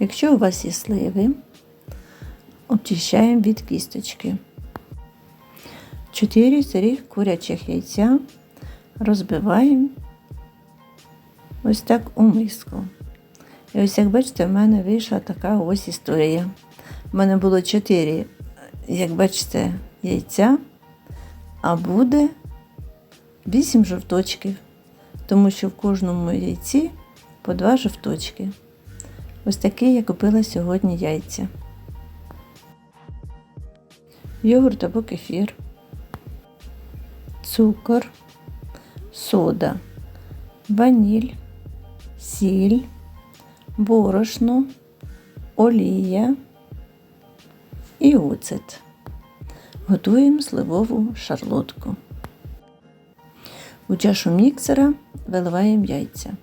Якщо у вас є сливи, очищаємо від кісточки. 4 сирих курячих яйця розбиваємо ось так у миску. І ось як бачите, в мене вийшла така ось історія. У мене було 4, як бачите, яйця, а буде 8 жовточків, тому що в кожному яйці по 2 жовточки. Ось такі я купила сьогодні яйця. Йогурт або кефір, цукор, сода, ваніль, сіль, борошно, олія і оцет. Готуємо сливову шарлотку. У чашу міксера виливаємо яйця.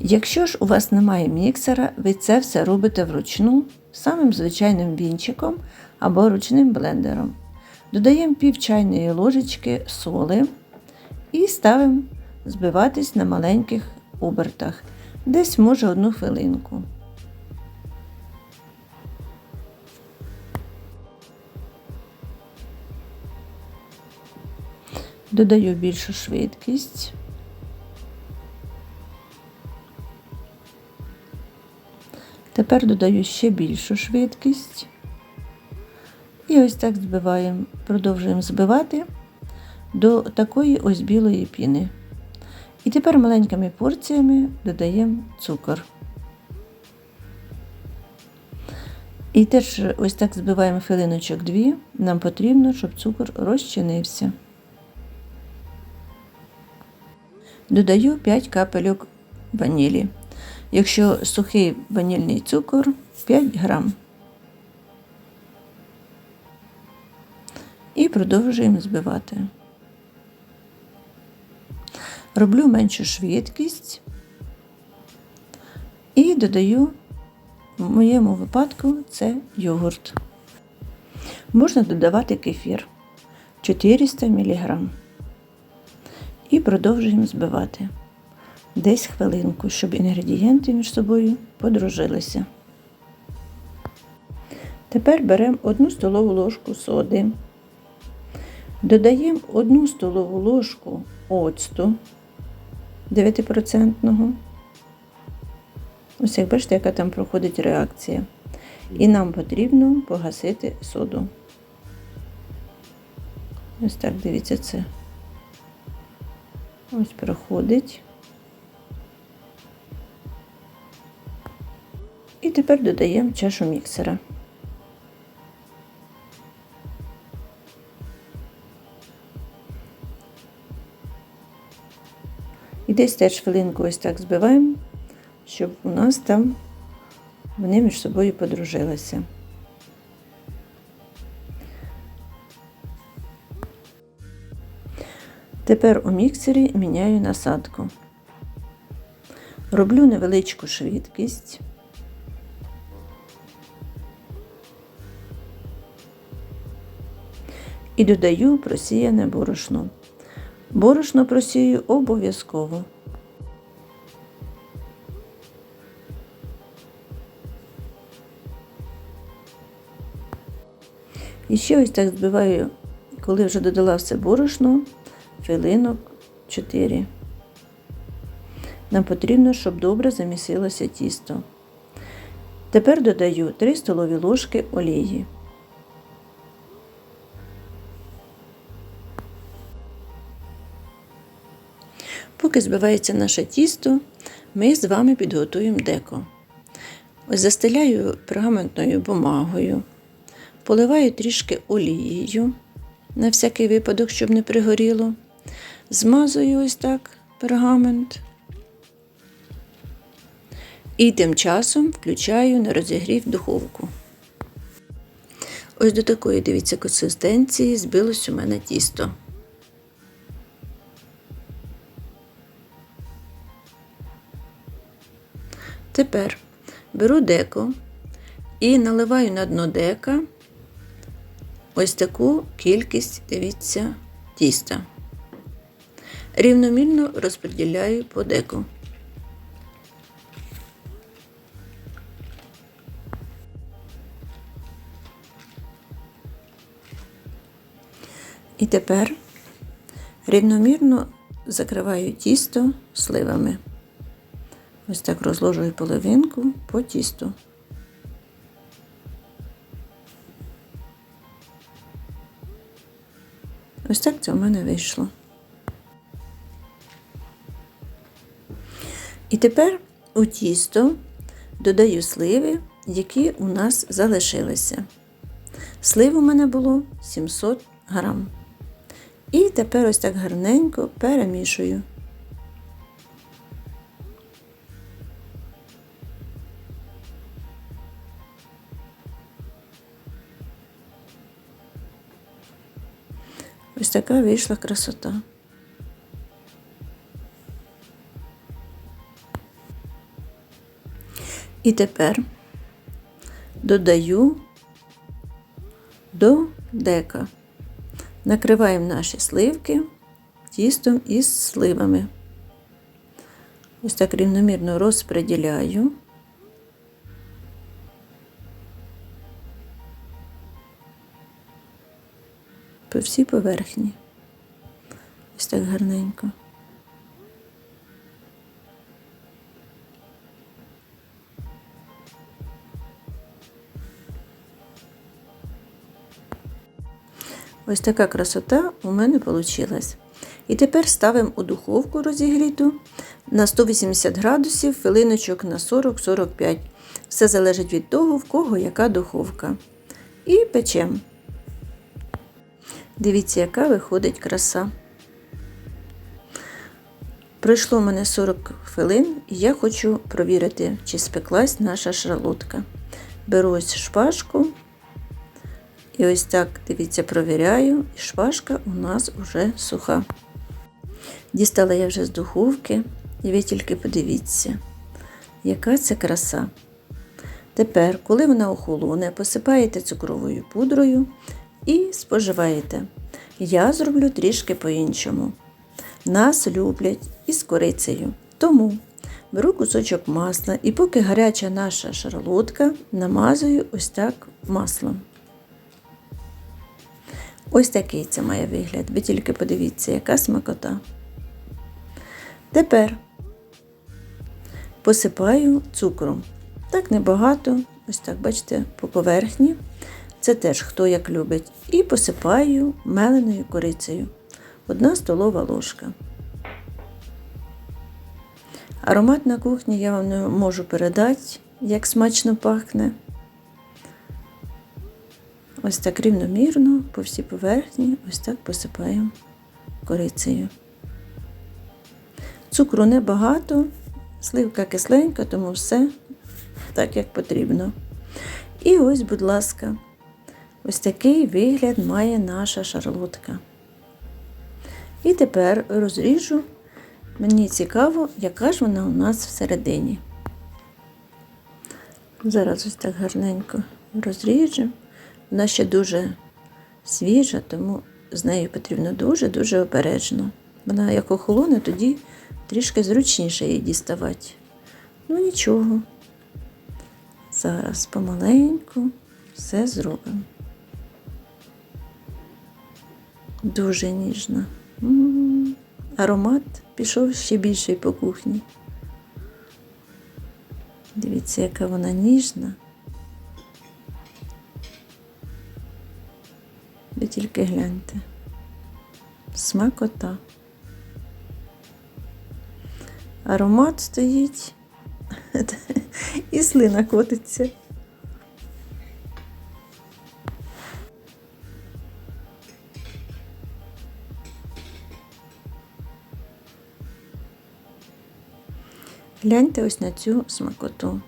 Якщо ж у вас немає міксера, ви це все робите вручну самим звичайним вінчиком або ручним блендером. Додаємо пів чайної ложечки соли і ставимо збиватись на маленьких обертах, десь може одну хвилинку. Додаю більшу швидкість. Тепер додаю ще більшу швидкість. І ось так збиваємо, продовжуємо збивати до такої ось білої піни. І тепер маленькими порціями додаємо цукор. І теж ось так збиваємо хвилиночок дві. Нам потрібно, щоб цукор розчинився. Додаю 5 капельок ванілі. Якщо сухий ванільний цукор 5 грам. І продовжуємо збивати. Роблю меншу швидкість і додаю, в моєму випадку, це йогурт. Можна додавати кефір 400 мг. І продовжуємо збивати десь хвилинку, щоб інгредієнти між собою подружилися. Тепер беремо 1 столову ложку соди, додаємо 1 столову ложку оцту 9%. Ось як бачите, яка там проходить реакція. І нам потрібно погасити соду. Ось так, дивіться це. Ось проходить. І тепер додаємо чашу міксера. І десь теж хвилинку ось так збиваємо, щоб у нас там вони між собою подружилися. Тепер у міксері міняю насадку. Роблю невеличку швидкість. І додаю просіяне борошно. Борошно просію обов'язково. І ще ось так збиваю, коли вже додала все борошно, хвилинок 4. Нам потрібно, щоб добре замісилося тісто. Тепер додаю 3 столові ложки олії. Поки збивається наше тісто, ми з вами підготуємо деко. Ось застеляю пергаментною бумагою, поливаю трішки олією, на всякий випадок, щоб не пригоріло. Змазую ось так пергамент. І тим часом включаю на розігрів духовку. Ось до такої, дивіться, консистенції збилось у мене тісто. Тепер беру деко і наливаю на дно дека ось таку кількість, дивіться, тіста. Рівномірно розподіляю по деку. І тепер рівномірно закриваю тісто сливами. Ось так розложую половинку по тісту. Ось так це у мене вийшло. І тепер у тісто додаю сливи, які у нас залишилися. Слив у мене було 700 грам. І тепер ось так гарненько перемішую. Ось така вийшла красота. І тепер додаю до дека. Накриваємо наші сливки тістом із сливами. Ось так рівномірно розподіляю. По всій поверхні. Ось так гарненько. Ось така красота у мене вийшла. І тепер ставимо у духовку розігріту на 180 градусів, хвилиночок на 40-45. Все залежить від того, в кого яка духовка. І печемо. Дивіться, яка виходить краса. Пройшло мене 40 хвилин, і я хочу провірити, чи спеклась наша шарлотка. Беру ось шпажку. І ось так, дивіться, провіряю, і шпажка у нас вже суха. Дістала я вже з духовки, і ви тільки подивіться, яка це краса. Тепер, коли вона охолоне, посипаєте цукровою пудрою і споживаєте. Я зроблю трішки по-іншому. Нас люблять із корицею. Тому беру кусочок масла і поки гаряча наша шарлотка, намазую ось так маслом. Ось такий це має вигляд. Ви тільки подивіться, яка смакота. Тепер посипаю цукром. Так небагато, ось так, бачите, по поверхні. Це теж хто як любить. І посипаю меленою корицею. Одна столова ложка. Аромат на кухні я вам не можу передати, як смачно пахне. Ось так рівномірно по всій поверхні, ось так посипаємо корицею. Цукру небагато, сливка кисленька, тому все так, як потрібно. І ось, будь ласка, ось такий вигляд має наша шарлотка. І тепер розріжу. Мені цікаво, яка ж вона у нас всередині. Зараз ось так гарненько розріжу. Вона ще дуже свіжа, тому з нею потрібно дуже-дуже обережно. Вона як охолоне, тоді трішки зручніше її діставати. Ну нічого. Зараз помаленьку все зробимо. Дуже ніжна. Аромат пішов ще більший по кухні. Дивіться, яка вона ніжна. Ви тільки гляньте. Смакота. Аромат стоїть і слина котиться. Гляньте ось на цю смакоту.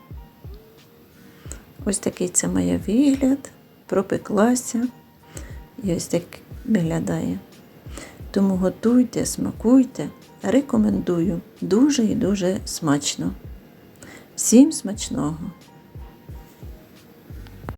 Ось такий це має вигляд, пропеклася. І ось так виглядає. Тому готуйте, смакуйте, рекомендую дуже і дуже смачно. Всім смачного!